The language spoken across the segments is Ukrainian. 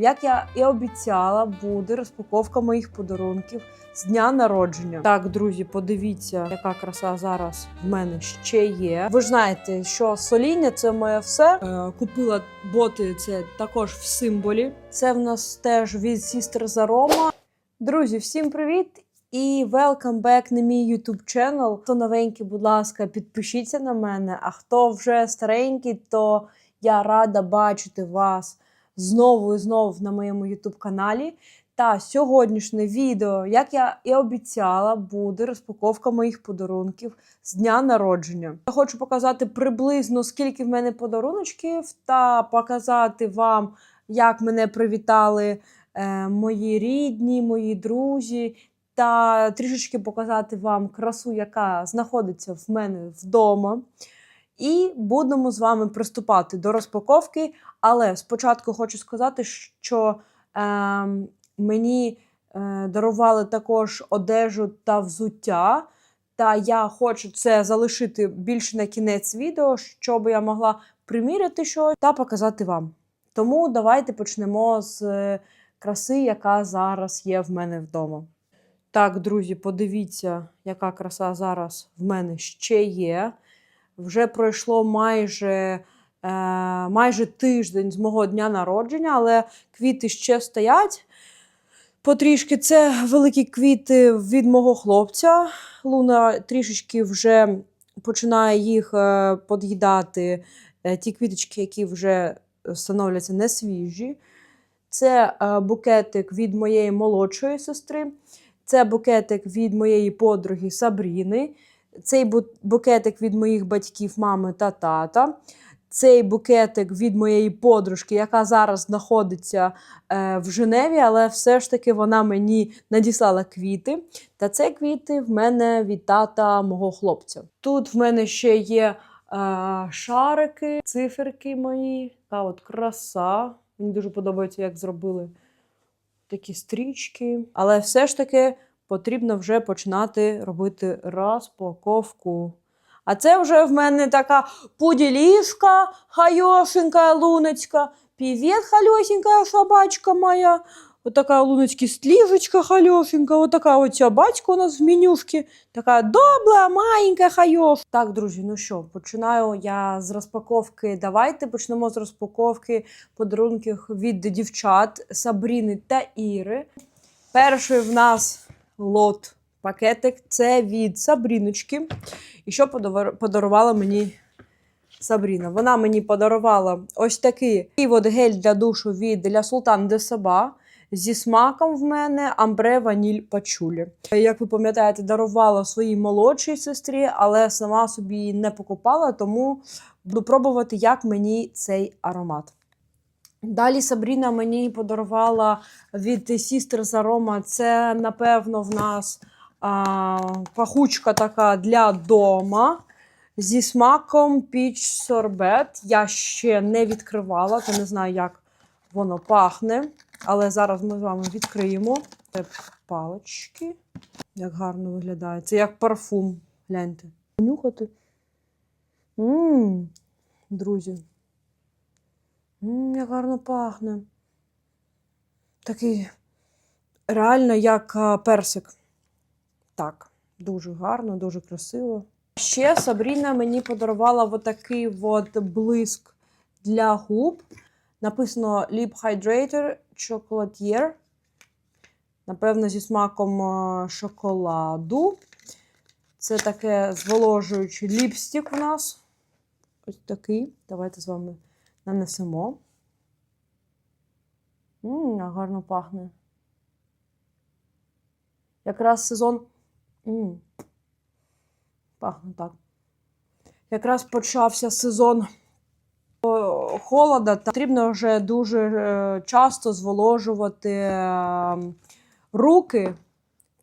Як я і обіцяла, буде розпаковка моїх подарунків з дня народження. Так, друзі, подивіться, яка краса зараз в мене ще є. Ви ж знаєте, що соління це моє все. Е, купила боти, це також в символі. Це в нас теж від Sister Zaroma. Друзі, всім привіт! І welcome back на мій YouTube ченел. Хто новенький, будь ласка, підпишіться на мене. А хто вже старенький, то я рада бачити вас знову і знову на моєму YouTube каналі. Та сьогоднішнє відео, як я і обіцяла, буде розпаковка моїх подарунків з дня народження. Я хочу показати приблизно скільки в мене подаруночків, та показати вам, як мене привітали е, мої рідні, мої друзі та трішечки показати вам красу, яка знаходиться в мене вдома. І будемо з вами приступати до розпаковки. Але спочатку хочу сказати, що е, мені е, дарували також одежу та взуття. Та я хочу це залишити більше на кінець відео, щоб я могла приміряти щось та показати вам. Тому давайте почнемо з е, краси, яка зараз є в мене вдома. Так, друзі, подивіться, яка краса зараз в мене ще є. Вже пройшло майже, е, майже тиждень з мого дня народження, але квіти ще стоять. Потрішки це великі квіти від мого хлопця. Луна трішечки вже починає їх е, под'їдати, е, ті квіточки, які вже становляться не свіжі. Це букетик від моєї молодшої сестри. Це букетик від моєї подруги Сабріни. Цей букетик від моїх батьків, мами та тата. Цей букетик від моєї подружки, яка зараз знаходиться е, в Женеві, але все ж таки вона мені надіслала квіти. Та це квіти в мене від тата мого хлопця. Тут в мене ще є е, шарики, циферки мої. Та от краса. Мені дуже подобається, як зробили такі стрічки. Але все ж таки потрібно вже починати робити розпаковку. А це вже в мене така пуділішка, хайошенька луночка. Привіт, халюсенькая собачка моя. Вот такая луночки стрижечка халюсенька. Вот такая собачка у нас в менюшке. Така добра, маленька хайош. Так, друзі, ну що, починаю я з розпаковки. Давайте почнемо з розпаковки подарунків від дівчат Сабріни та Іри. Перший в нас лот пакетик це від Сабріночки. І що подарувала мені Сабріна? Вона мені подарувала ось такий от гель для душу від для Султан де Саба. Зі смаком в мене амбре ваніль пачулі. Як ви пам'ятаєте, дарувала своїй молодшій сестрі, але сама собі не покупала, тому буду пробувати, як мені цей аромат. Далі Сабріна мені подарувала від Sister Aroma. Це, напевно, в нас а, пахучка така для дома зі смаком Peach Sorbet. Я ще не відкривала, то не знаю, як воно пахне. Але зараз ми з вами відкриємо. Це палички. Як гарно виглядає. Це як парфум. Гляньте. Нюхати. Друзі. Ммм, як гарно пахне. Такий реально як персик. Так, дуже гарно, дуже красиво. Ще Сабріна мені подарувала отакий от блиск для губ. Написано Lip Hydrator Chocolatier. Напевно, зі смаком шоколаду. Це таке зволожуючий ліпстик у нас. Ось такий. Давайте з вами нанесемо. Ммм, гарно пахне. Якраз сезон. М. Пахне так. Якраз почався сезон холода, та потрібно вже дуже е, часто зволожувати е, руки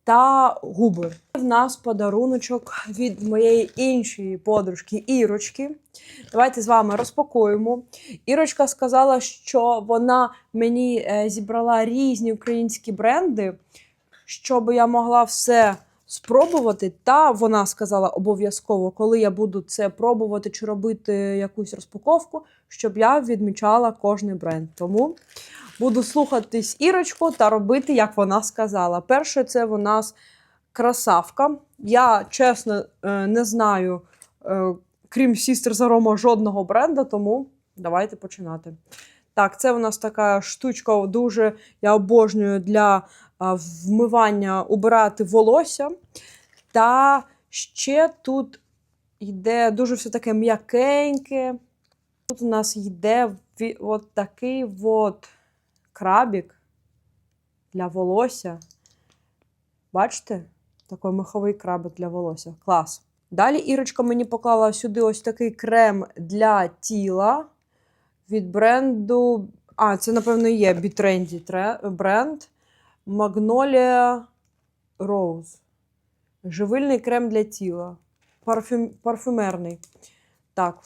та губи. В нас подаруночок від моєї іншої подружки Ірочки. Давайте з вами розпакуємо. Ірочка сказала, що вона мені е, зібрала різні українські бренди, щоб я могла все спробувати. Та вона сказала обов'язково, коли я буду це пробувати чи робити якусь розпаковку, щоб я відмічала кожний бренд. Тому буду слухатись Ірочку та робити, як вона сказала. Перше, це в нас красавка. Я чесно е, не знаю, е, крім Sisters Aroma, жодного бренда, тому давайте починати. Так, це у нас така штучка, дуже я обожнюю для вмивання убирати волосся. Та ще тут йде дуже все таке м'якеньке. Тут у нас йде от такий от крабік для волосся. Бачите? Такий маховий крабик для волосся. Клас. Далі Ірочка мені поклала сюди ось такий крем для тіла від бренду. А, це, напевно, є бітренді бренд Magnolia Rose. Живильний крем для тіла. Парфюм, парфюмерний. Так.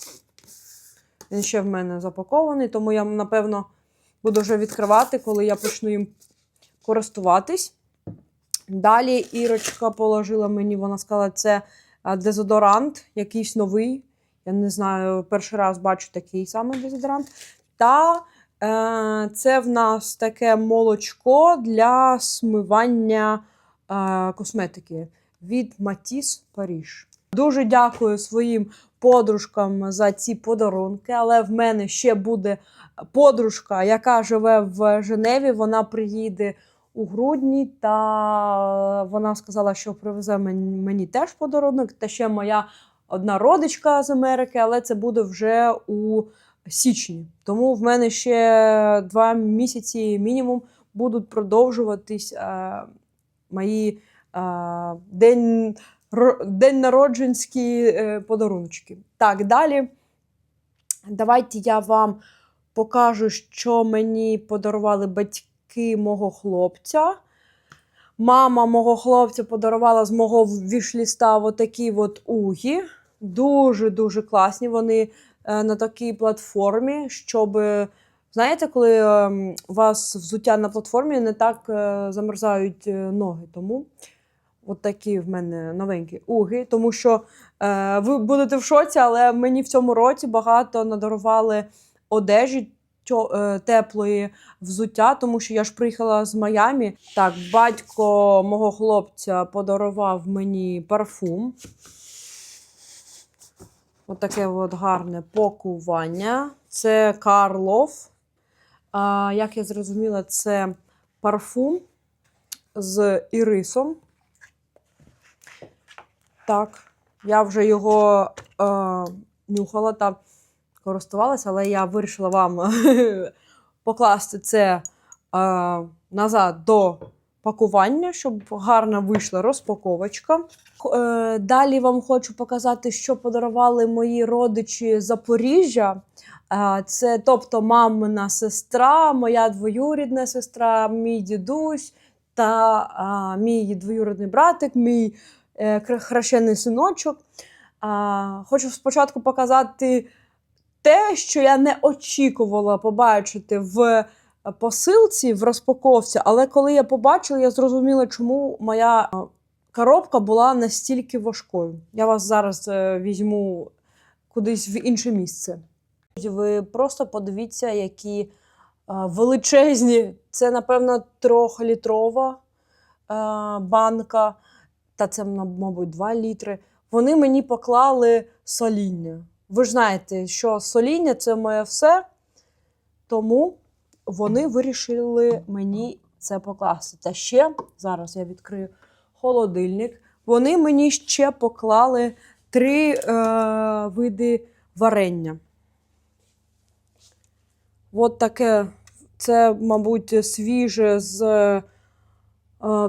Він ще в мене запакований, тому я, напевно, буду вже відкривати, коли я почну їм користуватись. Далі Ірочка положила мені, вона сказала, це дезодорант, якийсь новий. Я не знаю, перший раз бачу такий самий дезодорант. Та це в нас таке молочко для смивання е, косметики від Matisse Paris. Дуже дякую своїм подружкам за ці подарунки, але в мене ще буде подружка, яка живе в Женеві. Вона приїде у грудні, та вона сказала, що привезе мені теж подарунок. Та ще моя одна родичка з Америки, але це буде вже у січні. Тому в мене ще два місяці мінімум будуть продовжуватись е, мої е, день, день народженські е, подаруночки. Так, далі. Давайте я вам покажу, що мені подарували батьки мого хлопця. Мама мого хлопця подарувала з мого вішліста отакі от угі. Дуже-дуже класні. Вони на такій платформі, щоб. Знаєте, коли ем, у вас взуття на платформі не так е, замерзають е, ноги. Тому от такі в мене новенькі уги. Тому що е, ви будете в шоці, але мені в цьому році багато надарували одежі е, теплої взуття, тому що я ж приїхала з Майамі. Так, батько мого хлопця подарував мені парфум. Отаке от гарне пакування. Це Карлов. А, як я зрозуміла, це парфум з ірисом. Так, я вже його е, нюхала та користувалася, але я вирішила вам покласти це е, назад до пакування, щоб гарно вийшла розпаковочка. Е, Далі вам хочу показати, що подарували мої родичі Запоріжжя. Е, Це, тобто, мамина сестра, моя двоюрідна сестра, мій дідусь та мій двоюрідний братик, мій е, хрещений синочок. Хочу спочатку показати те, що я не очікувала побачити в посилці, в розпаковці, але коли я побачила, я зрозуміла, чому моя коробка була настільки важкою. Я вас зараз е, візьму кудись в інше місце. Ви просто подивіться, які величезні. Це, напевно, трьохлітрова банка, та це, мабуть, 2 літри. Вони мені поклали соління. Ви ж знаєте, що соління це моє все, тому вони вирішили мені це покласти. Та ще зараз я відкрию холодильник. Вони мені ще поклали три е, види варення. От таке, це, мабуть, свіже з е,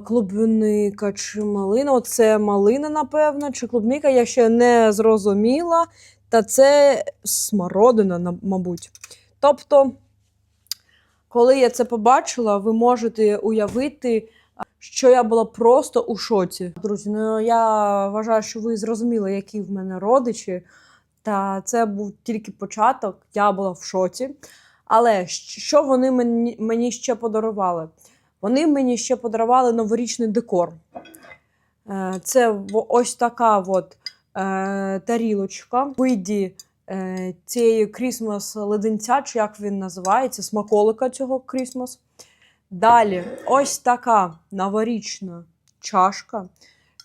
клубника чи малина. Оце малина, напевно, чи клубника, я ще не зрозуміла. Та це смородина, мабуть. Тобто, коли я це побачила, ви можете уявити, що я була просто у шоці. Друзі, ну я вважаю, що ви зрозуміли, які в мене родичі. Та це був тільки початок, я була в шоці. Але що вони мені, мені ще подарували? Вони мені ще подарували новорічний декор. Е, Це ось така от е, тарілочка в виді цієї крісмас леденця, чи як він називається, смаколика цього крісмас. Далі, ось така новорічна чашка.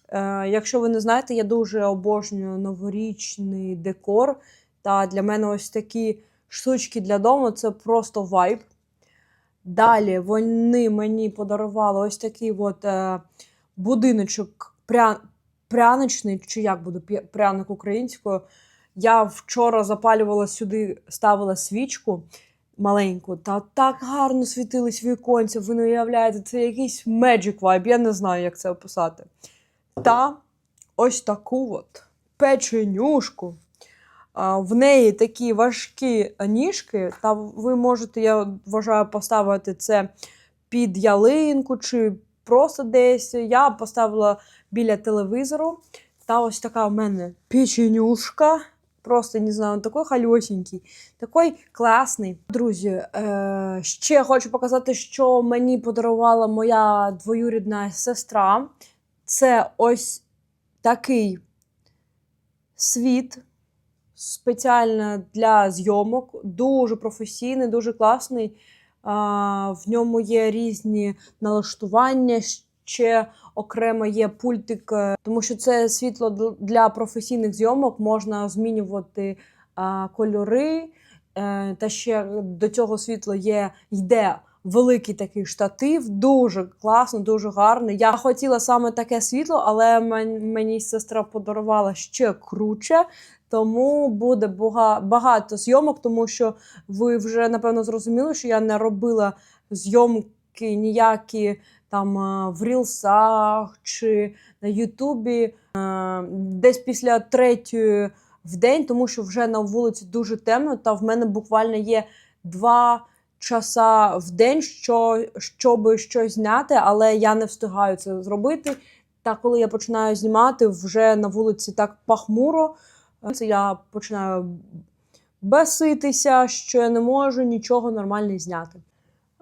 Е, якщо ви не знаєте, я дуже обожнюю новорічний декор. Та для мене ось такі штучки для дому це просто вайб. Далі вони мені подарували ось такий от, е, будиночок пря... пряничний, чи як буде пряник українською. Я вчора запалювала сюди, ставила свічку маленьку, та так гарно світились віконця. Ви не уявляєте, це якийсь magic vibe, я не знаю, як це описати. Та ось таку от печенюшку. В неї такі важкі ніжки, та ви можете, я вважаю, поставити це під ялинку чи просто десь. Я поставила біля телевізору. Та ось така в мене печенюшка. Просто не знаю, такий хальосенький, такий класний. Друзі, е, ще хочу показати, що мені подарувала моя двоюрідна сестра. Це ось такий світ спеціально для зйомок, дуже професійний, дуже класний. В ньому є різні налаштування. Ще окремо є пультик, е, тому що це світло для професійних зйомок можна змінювати кольори. Е, та ще до цього світла є йде великий такий штатив, дуже класно, дуже гарний. Я хотіла саме таке світло, але мені сестра подарувала ще круче. Тому буде багато зйомок, тому що ви вже напевно зрозуміли, що я не робила зйомки ніякі там е, в рілсах чи на Ютубі е, десь після третьої в день, тому що вже на вулиці дуже темно, та в мене буквально є два часа в день, що, щоб щось зняти, але я не встигаю це зробити. Та коли я починаю знімати, вже на вулиці так пахмуро. Це я починаю беситися, що я не можу нічого нормально зняти.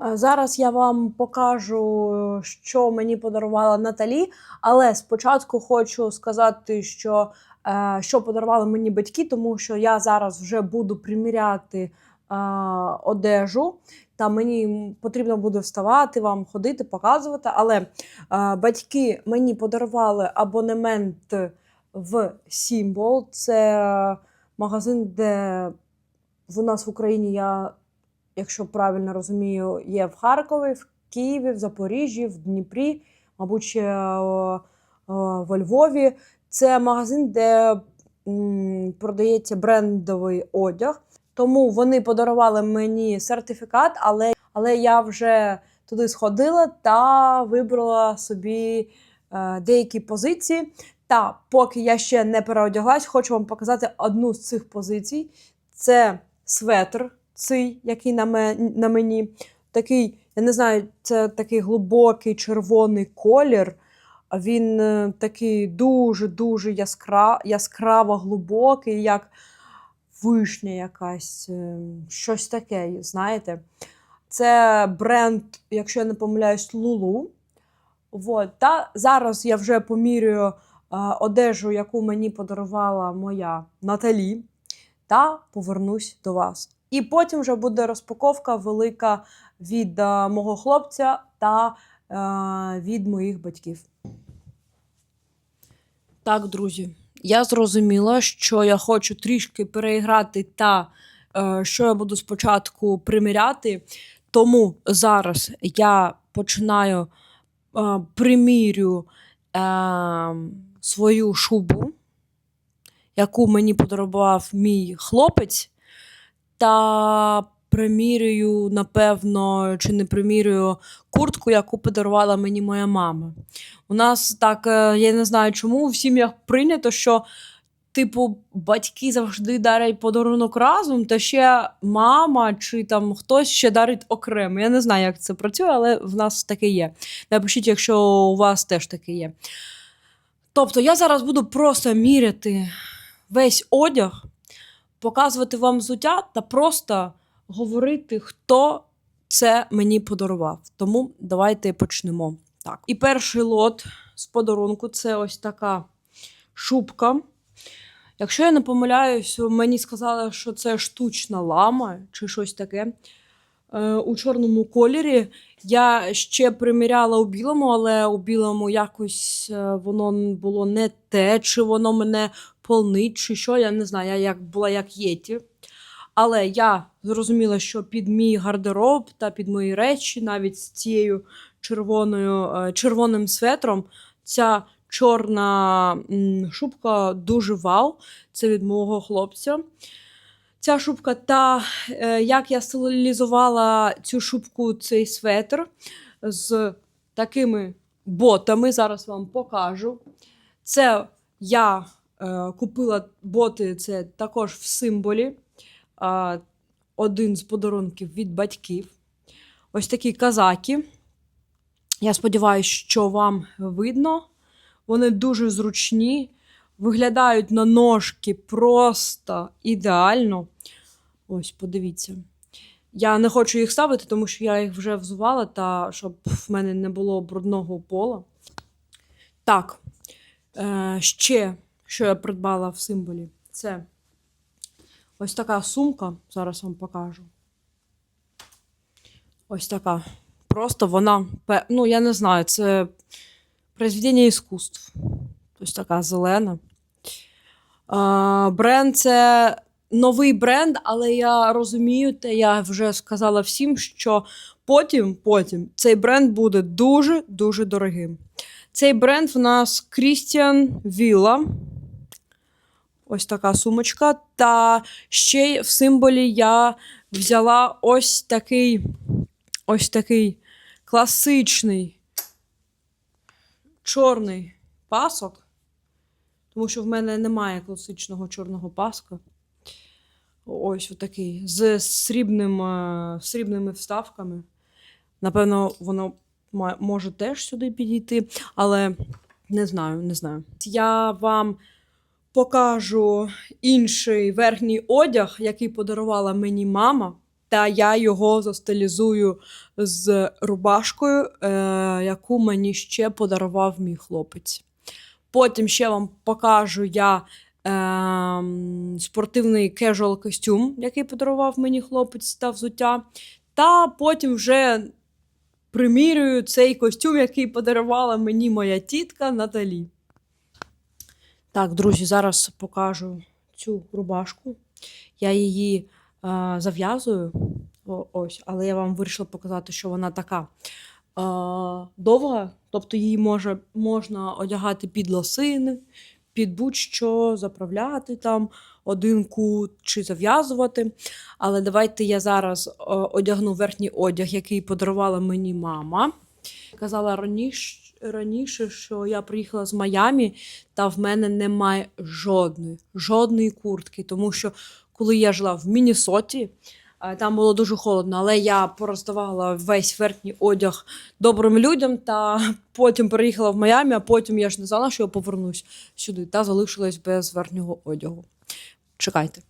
Е, Зараз я вам покажу, що мені подарувала Наталі, але спочатку хочу сказати, що, е, що подарували мені батьки, тому що я зараз вже буду приміряти е, одежу, та мені потрібно буде вставати, вам ходити, показувати. Але батьки мені подарували абонемент в Сімвол. Це магазин, де в нас в Україні я, якщо правильно розумію, є в Харкові, в Києві, в Запоріжжі, в Дніпрі, мабуть, ще е, е, во Львові. Це магазин, де продається брендовий одяг. Тому вони подарували мені сертифікат, але, але я вже туди сходила та вибрала собі е, деякі позиції. Та поки я ще не переодяглась, хочу вам показати одну з цих позицій. Це светр, цей, який на, ме, на мені. Такий, я не знаю, це такий глибокий червоний колір. Він е, такий дуже-дуже яскра, яскраво глибокий, як вишня якась, е, щось таке, знаєте. Це бренд, якщо я не помиляюсь, Лулу. Вот. Та зараз я вже помірюю а, одежу, яку мені подарувала моя Наталі, та повернусь до вас. І потім вже буде розпаковка велика від а, мого хлопця та а, від моїх батьків. Так, друзі, я зрозуміла, що я хочу трішки переіграти та е, що я буду спочатку приміряти. Тому зараз я починаю е, примірю е, свою шубу, яку мені подарував мій хлопець, та примірюю, напевно, чи не примірюю куртку, яку подарувала мені моя мама. У нас так, е, я не знаю чому, в сім'ях прийнято, що. Типу, батьки завжди дарять подарунок разом, та ще мама чи там хтось ще дарить окремо. Я не знаю, як це працює, але в нас таке є. Напишіть, якщо у вас теж таке є. Тобто, я зараз буду просто міряти весь одяг, показувати вам взуття та просто говорити, хто це мені подарував. Тому давайте почнемо. Так. І перший лот з подарунку це ось така шубка. Якщо я не помиляюсь, мені сказали, що це штучна лама чи щось таке. Е, у чорному кольорі. Я ще приміряла у білому, але у білому якось е, воно було не те, чи воно мене полнить, чи що. Я не знаю, я як була як єті. Але я зрозуміла, що під мій гардероб та під мої речі, навіть з цією червоною, е, червоним светром, ця чорна шубка дуже вау. Це від мого хлопця. Ця шубка, та е, як я стилізувала цю шубку, цей светр з такими ботами, зараз вам покажу. Це я купила боти, це також в символі. Е, один з подарунків від батьків. Ось такі казаки. Я сподіваюся, що вам видно. Вони дуже зручні, виглядають на ножки просто ідеально. Ось, подивіться. Я не хочу їх ставити, тому що я їх вже взувала, та щоб в мене не було брудного пола. Так, е, ще, що я придбала в символі, це ось така сумка. Зараз вам покажу. Ось така. Просто вона, ну, я не знаю, це произведення іскусств. Ось така зелена. Бренд це новий бренд, але я розумію, та я вже сказала всім, що потім, потім цей бренд буде дуже-дуже дорогим. Цей бренд в нас Christian Villa. Ось така сумочка. Та ще в символі я взяла ось такий, ось такий класичний чорний пасок. Тому що в мене немає класичного чорного паска. Ось отакий. З срібним, е, срібними вставками. Напевно, воно може теж сюди підійти, але не знаю, не знаю. Я вам покажу інший верхній одяг, який подарувала мені мама. Та я його застилізую з рубашкою, е, яку мені ще подарував мій хлопець. Потім ще вам покажу я ем, спортивний кежуал костюм, який подарував мені хлопець та взуття. Та потім вже примірюю цей костюм, який подарувала мені моя тітка Наталі. Так, друзі, зараз покажу цю рубашку. Я її е, зав'язую. Ось, але я вам вирішила показати, що вона така е, довга, тобто її може, можна одягати під лосини, під будь-що, заправляти там один кут чи зав'язувати. Але давайте я зараз е, одягну верхній одяг, який подарувала мені мама. Казала раніше, раніше, що я приїхала з Майамі, та в мене немає жодної, жодної куртки, тому що коли я жила в Міннесоті, е, там було дуже холодно, але я пороздавала весь верхній одяг добрим людям, та потім переїхала в Майамі, а потім я ж не знала, що я повернусь сюди, та залишилась без верхнього одягу. Чекайте.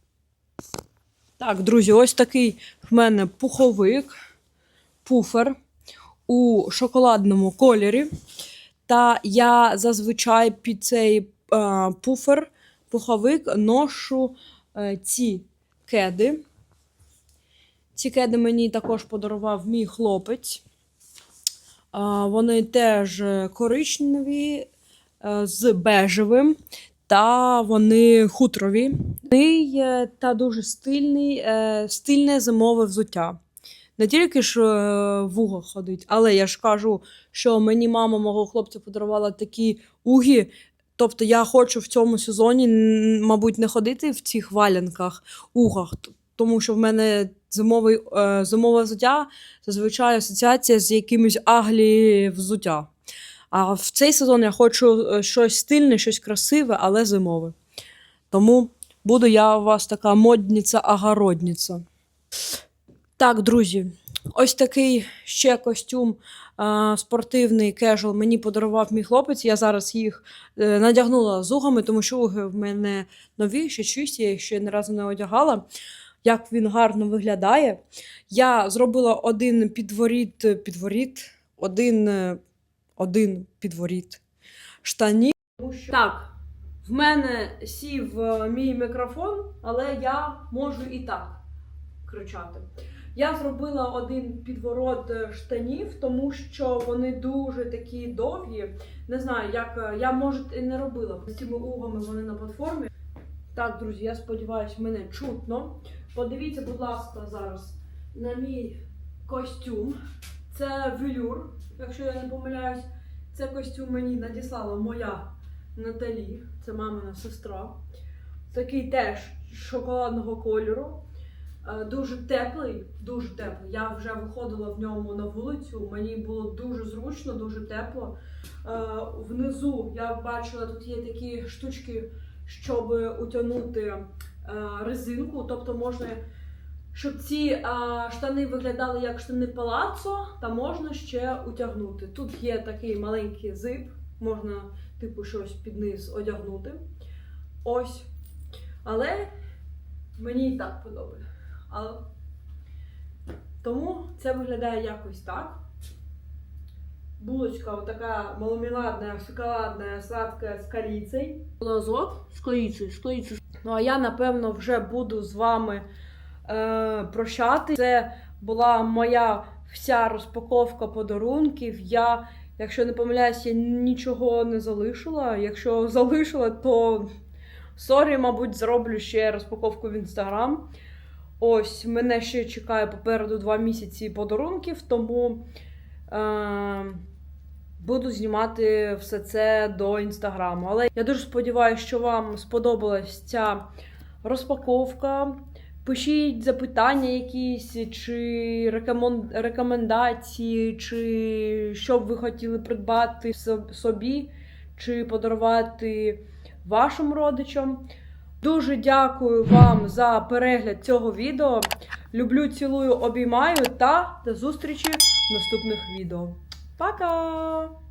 Так, друзі, ось такий в мене пуховик, пуфер у шоколадному кольорі. Та я зазвичай під цей е, пуфер, пуховик ношу е, ці кеди. Ці кеди мені також подарував мій хлопець. Е, вони теж коричневі е, з бежевим, та вони хутрові. Та дуже стильний, стильне зимове взуття. Не тільки ж е, вуго ходить, але я ж кажу, що мені мама мого хлопця подарувала такі угі. Тобто я хочу в цьому сезоні, мабуть, не ходити в цих валянках, угах, тому що в мене зимовий, е, зимове взуття зазвичай асоціація з якимось аглі взуття. А в цей сезон я хочу е, щось стильне, щось красиве, але зимове. Тому буду я у вас така модниця-агородниця. Так, друзі, ось такий ще костюм а, спортивний кежуал мені подарував мій хлопець. Я зараз їх е, надягнула з тому що уги в мене нові, ще чисті, я їх ще ні разу не одягала. Як він гарно виглядає. Я зробила один підворіт, підворіт один, е, один підворіт штанів. Так, в мене сів е, мій мікрофон, але я можу і так кричати. Я зробила один підворот е, штанів, тому що вони дуже такі довгі. Не знаю, як е, я може і не робила з цими угами вони на платформі. Так, друзі, я сподіваюся, мене чутно. Подивіться, будь ласка, зараз на мій костюм. Це велюр, якщо я не помиляюсь. Це костюм мені надіслала моя Наталі, це мамина сестра. Такий теж шоколадного кольору. Е, Дуже теплий, дуже теплий. Я вже виходила в ньому на вулицю. Мені було дуже зручно, дуже тепло. Е, Внизу я бачила, тут є такі штучки, щоб утягнути е, резинку. Тобто можна, щоб ці штани виглядали як штани палацо, та можна ще утягнути. Тут є такий маленький зип, можна типу щось під низ одягнути. Ось. Але мені і так подобається. Але... Тому це виглядає якось так. Булочка вот такая маломеладная, шоколадная, сладкая з корицей. Лазок з корицею, з корицею. Ну а я, напевно, вже буду з вами е, прощати. Це була моя вся розпаковка подарунків. Я, якщо не помиляюсь, я нічого не залишила. Якщо залишила, то сорі, мабуть, зроблю ще розпаковку в інстаграм. Ось, мене ще чекає попереду два місяці подарунків, тому е, буду знімати все це до інстаграму. Але я дуже сподіваюся, що вам сподобалась ця розпаковка. Пишіть запитання якісь, чи рекомендації, чи що б ви хотіли придбати собі, чи подарувати вашим родичам. Дуже дякую вам за перегляд цього відео. Люблю, цілую, обіймаю та до зустрічі в наступних відео. Пока!